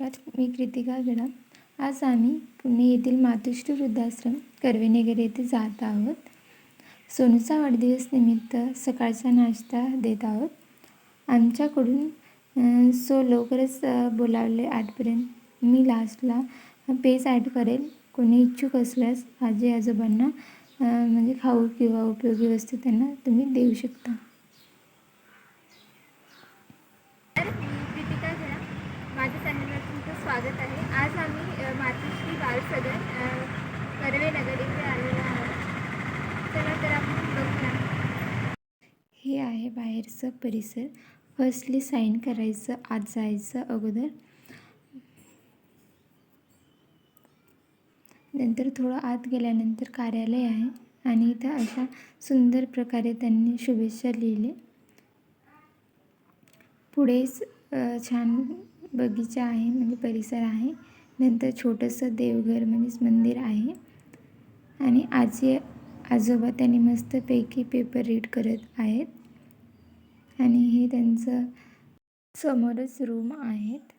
नमस्कार मी कृतिका गडा आज आम्ही पुणे येथील मातोश्री वृद्धाश्रम कर्वेनगर येथे जात आहोत. सोनूचा वाढदिवस निमित्त सकाळचा नाश्ता देत आहोत. आमच्याकडून सो लवकरच बोलावले आठपर्यंत. मी लास्टला पेज ॲड करेल. कोणी इच्छुक असल्यास आजी आजोबांना म्हणजे खाऊ किंवा उपयोगी वस्तू त्यांना तुम्ही देऊ शकता तर मी दीपिका झरा माझ्या चॅनलवर तुमचं स्वागत आहे आज आम्ही अ, कर्वेनगर इथे आलेलो आहोत. चला तर आपण बघूया. हे आहे बाहेरचं परिसर. फर्स्टली साईन करायचं आत जायचं अगोदर. नंतर थोडं आत गेल्यानंतर कार्यालय आहे आणि इथं अशा सुंदर प्रकारे त्यांनी शुभेच्छा लिहिले. पुढेच छान बगीचा आहे म्हणजे परिसर आहे. नंतर छोटंसं देवघर म्हणजेच मंदिर आहे. आणि आजी आजोबा त्यांनी मस्तपैकी पेपर रीड करत आहेत. आणि हे त्यांचं समोरच रूम आहेत.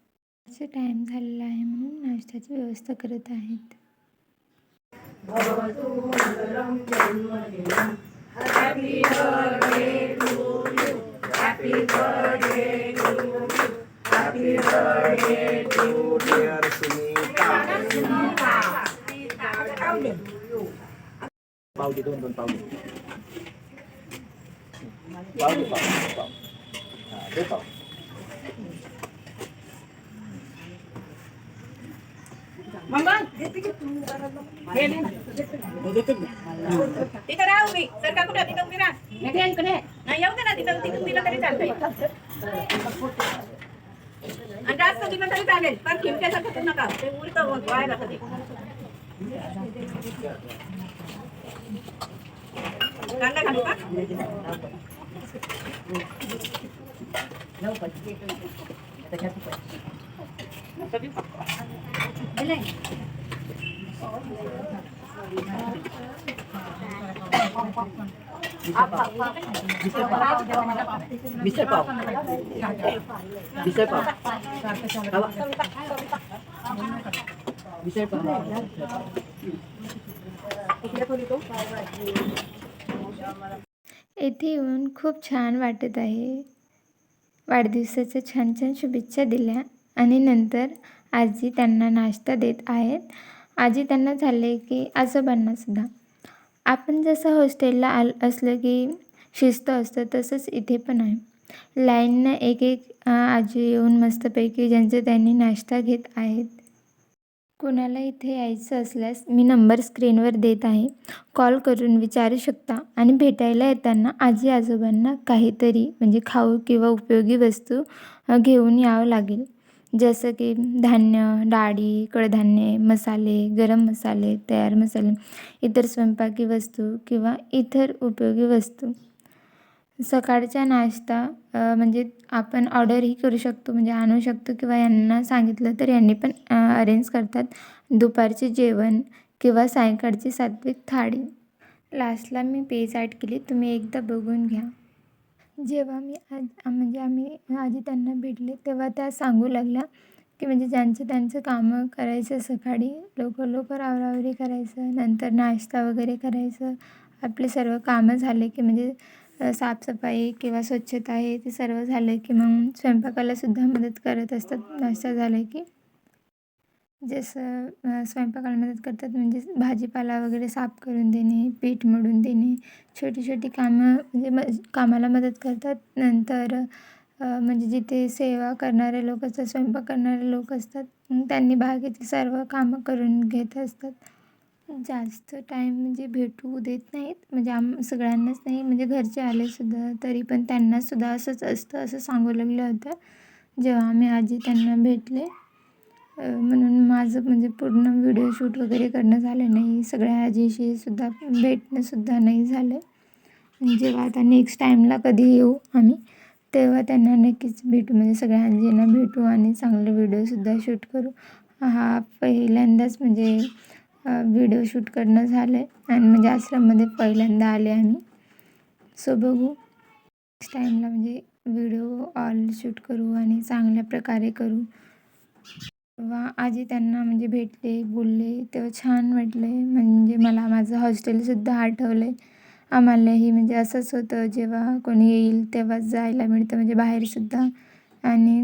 असं टाईम झालेला आहे म्हणून नाश्त्याची व्यवस्था करत आहेत. Dear पाव दे दोन दोन पाव दे पाव दे पाव दे, पाव हा, दे पाव तिथं राहू मी सर का कुठं तिथं उभी राहा नाही येऊ दे ना तिथं तिथून दिलं तरी चालतंय आणि जास्त दिलं तरी चालेल पण खिमट्याचं खातो नका ते उरतं मग व्हायला bisa Pak? bisa pak. Bisa pak. Bisa pak. येथे येऊन खूप छान वाटत आहे. वाढदिवसाच्या छान छान शुभेच्छा दिल्या आणि नंतर आजी त्यांना नाश्ता देत आहेत. आजी त्यांना झाले की आजोबांनासुद्धा आपण जसं हॉस्टेलला आल असलं की शिस्त असतं तसंच इथे पण आहे. लाईननं एक एक आजी येऊन मस्तपैकी ज्यांचे त्यांनी नाश्ता घेत आहेत. कोणाला इथे यायचं असल्यास मी नंबर स्क्रीनवर देत आहे. कॉल करून विचारू शकता आणि भेटायला येताना आजी आजोबांना काहीतरी म्हणजे खाऊ किंवा उपयोगी वस्तू घेऊन यावं लागेल. जसं की धान्य डाळी कडधान्ये मसाले गरम मसाले तयार मसाले इतर स्वयंपाकी वस्तू किंवा इतर उपयोगी वस्तू. सकाळचा नाश्ता म्हणजे आपण ऑर्डरही करू शकतो म्हणजे आणू शकतो किंवा यांना सांगितलं तर यांनी पण अरेंज करतात. दुपारचे जेवण किंवा सायंकाळची सात्विक थाळी. लास्टला मी पेज ॲड केली. तुम्ही एकदा बघून घ्या. जेव्हा मी आज म्हणजे आम्ही आधी त्यांना भेटले तेव्हा त्या सांगू लागल्या की म्हणजे ज्यांचं त्यांचं कामं करायचं सकाळी लवकर लवकर आवरावरी करायचं नंतर नाश्ता वगैरे करायचं आपले सर्व कामं झाले की म्हणजे साफसफाई किंवा स्वच्छता हे ते सर्व झालं की मग स्वयंपाकालासुद्धा मदत करत असतात. नाश्ता झालं की जसं स्वयंपाकाला मदत करतात म्हणजे भाजीपाला वगैरे साफ करून देणे पीठ मळून देणे छोटी छोटी कामं म्हणजे म कामाला मदत करतात. नंतर म्हणजे जिथे सेवा करणारे लोक असतात स्वयंपाक करणारे लोक असतात मग त्यांनी बागेतील सर्व कामं करून घेत असतात. जास्त टाईम म्हणजे भेटू देत नाहीत. म्हणजे आम सगळ्यांनाच नाही म्हणजे घरचे आलेसुद्धा तरी पण त्यांनासुद्धा असंच असतं असं सांगू लागलं होतं. जेव्हा आम्ही आजी त्यांना भेटले म्हणून माझं म्हणजे पूर्ण व्हिडिओ शूट वगैरे करणं झालं नाही. सगळ्या आजीशी सुद्धा भेटणंसुद्धा नाही झालं. जेव्हा आता नेक्स्ट टाईमला कधी येऊ आम्ही तेव्हा त्यांना नक्कीच भेटू. म्हणजे सगळ्या आजींना भेटू आणि चांगले व्हिडिओसुद्धा शूट करू. हा पहिल्यांदाच म्हणजे व्हिडिओ शूट करणं झालं आहे आणि म्हणजे आश्रममध्ये पहिल्यांदा आले आम्ही. सो बघू. नेक्स्ट टाईमला म्हणजे व्हिडिओ ऑल शूट करू आणि चांगल्या प्रकारे करू. तेव्हा आजी त्यांना म्हणजे भेटले बोलले. तेव्हा छान वाटले. म्हणजे मला माझं हॉस्टेलसुद्धा आठवले आम्हालाही म्हणजे असंच होतं. जेव्हा कोणी येईल तेव्हाच जायला मिळतं. म्हणजे बाहेरसुद्धा आणि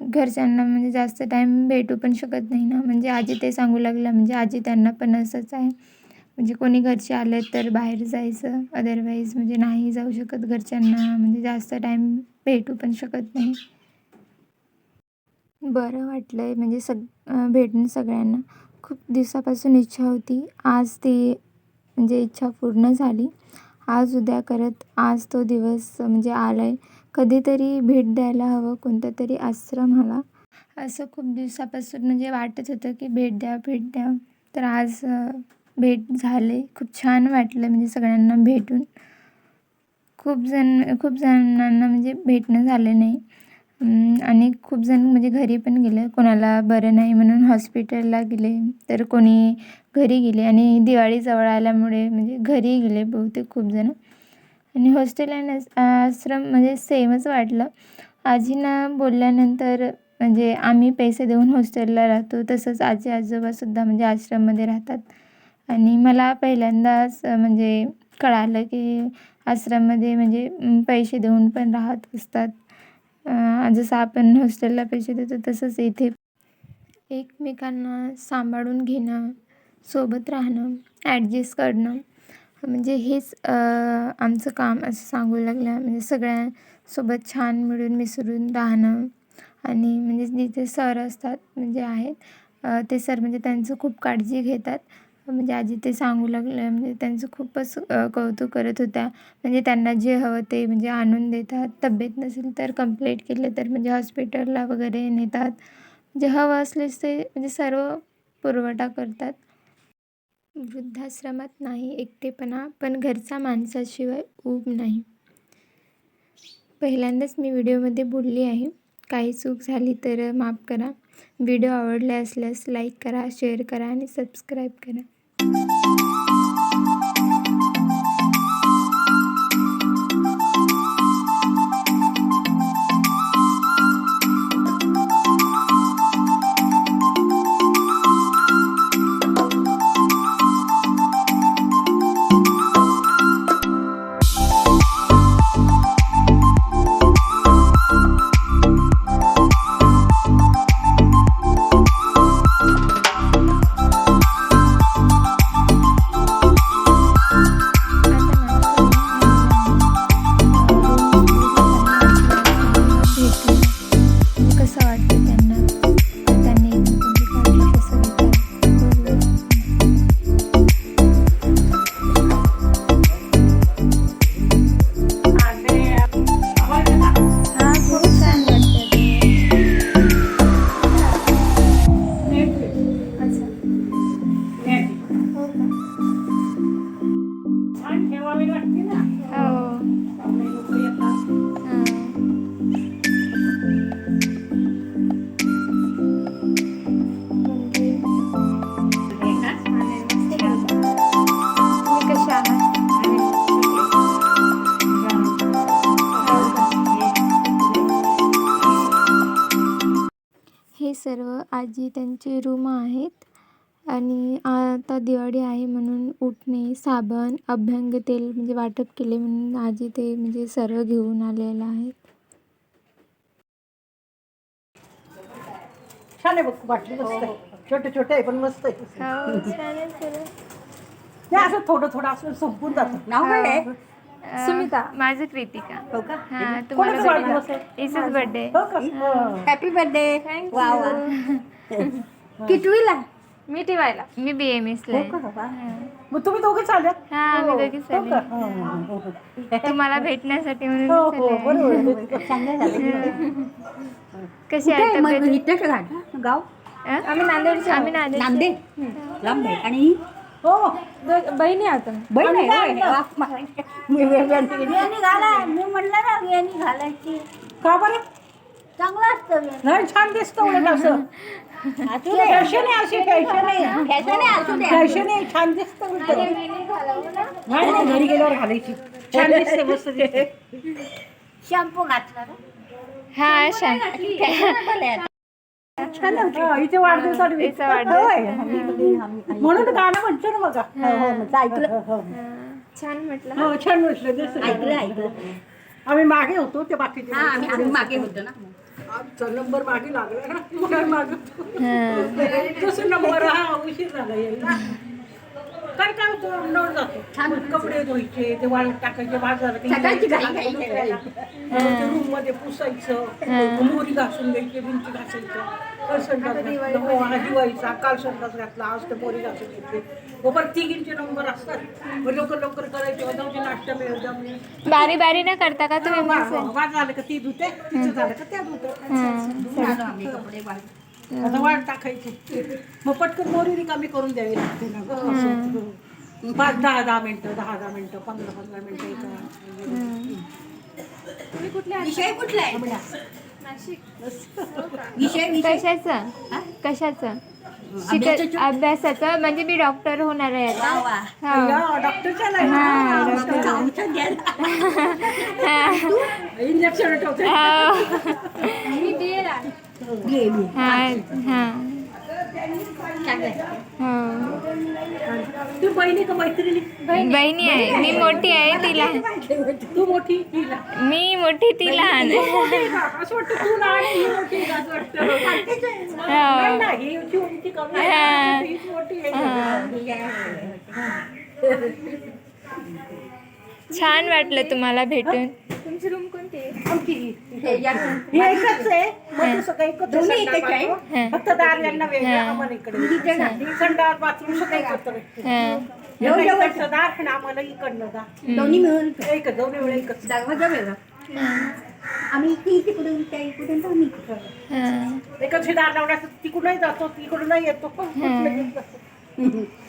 घरच्यांना म्हणजे जास्त टाईम भेटू पण शकत नाही ना. म्हणजे आजी ते सांगू लागलं म्हणजे आजी त्यांना पण असंच आहे. म्हणजे कोणी घरचे आले तर बाहेर जायचं अदरवाईज म्हणजे नाही जाऊ शकत घरच्यांना. म्हणजे जास्त टाईम भेटू पण शकत नाही. बरं वाटलं आहे म्हणजे सग भेटणं सगळ्यांना. खूप दिवसापासून इच्छा होती. आज ती म्हणजे इच्छा पूर्ण झाली. आज उद्या करत आज तो दिवस म्हणजे आला आहे कधीतरी भेट द्यायला हवं कोणत्या तरी आश्रमाला असं खूप दिवसापासून म्हणजे वाटत होतं की भेट द्या भेट द्या. तर आज भेट झाले. खूप छान वाटलं म्हणजे सगळ्यांना भेटून. खूप जण खूप जणांना म्हणजे भेटणं झालं नाही. आणि खूप जण म्हणजे घरी पण गेले. कोणाला बरं नाही म्हणून हॉस्पिटलला गेले. तर कोणी घरी गेले. आणि दिवाळी जवळ आल्यामुळे म्हणजे घरी गेले बहुतेक खूप जणं. आणि हॉस्टेल आणि आस- आश्रम म्हणजे सेमच वाटलं. आजींना बोलल्यानंतर म्हणजे आम्ही पैसे देऊन हॉस्टेलला राहतो तसंच आजी आजोबासुद्धा म्हणजे आश्रममध्ये राहतात. आणि मला पहिल्यांदाच म्हणजे कळालं की आश्रममध्ये म्हणजे पैसे देऊन पण राहत असतात. जसं आपण हॉस्टेलला पैसे देतो तसंच इथे. एकमेकांना सांभाळून घेणं सोबत राहणं ॲडजस्ट करणं. म्हणजे हेच आमचं काम असं सांगू लागल्या. म्हणजे सगळ्यांसोबत छान मिळून मिसळून राहणं आणि म्हणजे जिथे सर असतात म्हणजे आहेत ते सर म्हणजे त्यांचं खूप काळजी घेतात. म्हणजे आजी ते सांगू लागलं म्हणजे त्यांचं खूपच कौतुक करत होत्या. म्हणजे त्यांना जे हवं ते म्हणजे आणून देतात. तब्येत नसेल तर कंप्लेंट केलं तर म्हणजे हॉस्पिटलला वगैरे नेतात. म्हणजे हवं असलेच ते म्हणजे सर्व पुरवठा करतात. वृद्धाश्रमात नाही एकटेपणा पण घरचा माणसाशिवाय ऊब नाही. पहिल्यांदाच मी व्हिडिओमध्ये बोलली आहे. काही चूक झाली तर माफ करा. व्हिडिओ आवडला असल्यास लाईक करा शेअर करा आणि सबस्क्राईब करा. आहात हे सर्व आजी त्यांचे रूम आहेत. आणि आता दिवाळी आहे म्हणून उठणे साबण अभ्यंग तेल म्हणजे वाटप केले म्हणून आजी ते म्हणजे सर्व घेऊन आलेलं आहेत. छान आहे बघ बाटली मस्त आहे. छोटे छोटे आहे पण मस्त आहे. ते असं थोडं थोडं असं संपून जातं. नाव काय आहे? सुमिता. माझं कृतिका हो का? हा कोणाचा तुम्हाला आहे? बर्थडे. हो का? हं. हॅपी बर्थडे थँक्यू वा वा कितवीला? मी टिवायला. मी बी एम हो. मग तुम्ही दोघेच आल्यात हा मी दोघी हो हं, हं, हं, हं. तुम्हाला भेटण्यासाठी हो म्हणून हो मी चालले. बरोबर चांगलं झालं. कशी आहे मग? तब्येत? गाव? अं? आम्ही नांदेड आम्ही नांदेड? नांदेड लांब आहे. आणि? हो बहिणी आहोत बहीण आहे होय? वा, वा. मी वेगळ्यांची बिर्याणी घाला. मी म्हटलं ना बिर्याणी घालायची. का बरं? चांगलं असतं बिर्याणी. नाही छान दिसतं उलट असं. फॅशन आहे अशी फॅशन आहे. फॅशन आहे, असू दे. फॅशन आहे छान दिसतं उलट. नाही नाही घरी गेल्यावर घालायची. छान दिसते मस्त दिसते. शॅम्पू घातला ना? हा शांत फॅशनेबल आहे आता. हा, हिचे वाढदिवसानिमित्त. हिचा वाढदिवस. होय. म्हणून गाणं म्हणतो ना बघा. हो म्हणजे ऐकलं. हो. छान म्हटलं हो छान म्हटलं ऐकलं ऐकलं. आम्ही मागे होतो ते बाकीचे हा आम्ही मागे होतो ना. नंबर मागे लागला. ना मागे तसं नंबर हा उशीर झाला यायला. काय काय होतं? नळ जातो. कपडे धुवायचे ते वाळत टाकायचे बाजारात. रूममध्ये पुसायचं मोरी घासून घ्यायची भिंती घासायचं. घातला, दिवाळीचा. काल संडास घातला. आज ते मोरी घासून घ्यायचे. मग परत तिघींचे नंबर असतात. लवकर लवकर करायचे. जाऊ दे नाश्ता दे. बारी बारी न करता का तुम्ही वाद झालं का ती धुते? तिचं झालं का त्या धुते? कपडे वाळत. आता वाढ टाकायची. मग पटकन मोरी रिकामी करून द्यावी लागते ना गं, असं. पाच दहा दहा मिनिटं दहा दहा मिनिटं पंधरा पंधरा मिनिटं एका विषय कुठला आहे? विषय विषय. कशाचं? कशाचं? अभ्यासाचं? म्हणजे मी डॉक्टर होणार आहे वा आता. वा हो. या, डॉक्टरच्या नाही आमचं- आमचं द्यायला. इंजेक्शन ठेवते. हो. आहे. हो तू बहिणी का मैत्रिणी? बहिणी आहे. मी मोठी आहे ती लहान तू मोठी. मी मोठी ती लहान तू मोठी का? असं वाटतं तू लहान आहे, ही मोठी आहे, असं वाटतं. नाही ना, ही उंची उंची कमी आहे. हीच मोठी आहे. छान वाटलं तुम्हाला भेटून. तुमची रूम कोणती आहे? ही. हे या. ही एकच आहे. मग तसं काही एकत्र दोन्ही संडास एकच आहे? बाथरूम. फक्त दार यांना वेगळं आम्हाला इकडे. संडास बाथरूम सगळं एकत्र हा. यांना इकडचं दार आणि आम्हाला इकडनं दार दोन्ही मिळून. एक दोन्ही वेळा एकच. दरवाजा वेगळा आम्ही तिकडून त्या इकडून. हा. एकच दार लावण्याचं तिकडूनही जातो तिकडूनही येतो.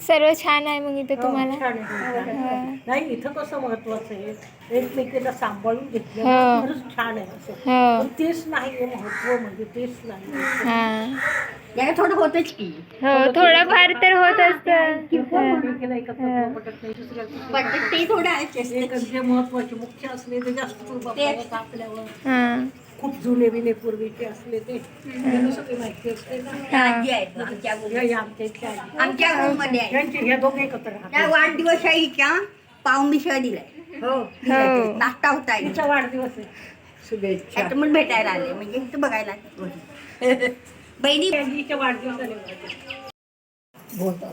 सर्व छान आहे मग इथे तुम्हाला. छान आहे. हा. नाही इथं कसं महत्वाचं आहे एकमेकीला सांभाळून घेतलं हो. खरंच छान आहे असं. हो. पण तेच नाही महत्त्व म्हणजे तेच नाही हा. थोडं होतच की. हो थोडंफार तर होत असतं एकमेकीला एकत्र पटत नाही दुसऱ्याचं पण ते थोडं आहेच एक जे महत्त्वाचे मुख्य असले ते जास्त प्रभाव आपल्यावर हा. खूप जुने बिने पूर्वीचे असले ते त्यांना सगळी माहिती असते ना. आजी आहेत आमच्या या- या आमच्या इथल्या आजी. आमच्या रूममध्ये आहे यांचे ह्या दोघे एकत्र त्या राहतात वाढदिवसाईच्या पाव मिसळ दिलाय हो. हो नाश्ता होता आहे. तिचा वाढदिवस आहे. शुभेच्छा. त्याच्यामुळे भेटायला आले म्हणजे इथं बघायला बहिणी? त्यांच्या वाढदिवसाने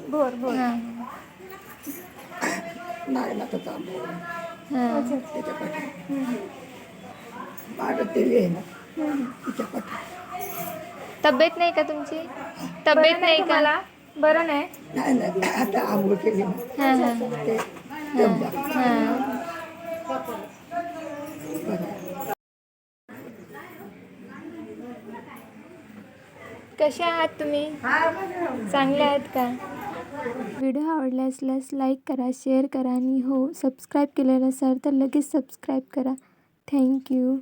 बोर बोर तब्येत नाही का तुमची? तब्येत नाही का? मला? बरं नाही. हा हा हा. कसे आहात तुम्ही? चांगले आहेत का? व्हिडिओ आवडला असल्यास लाईक करा शेअर करा आणि हो सबस्क्राईब केलेलं असाल तर लगेच सबस्क्राईब करा. थँक्यू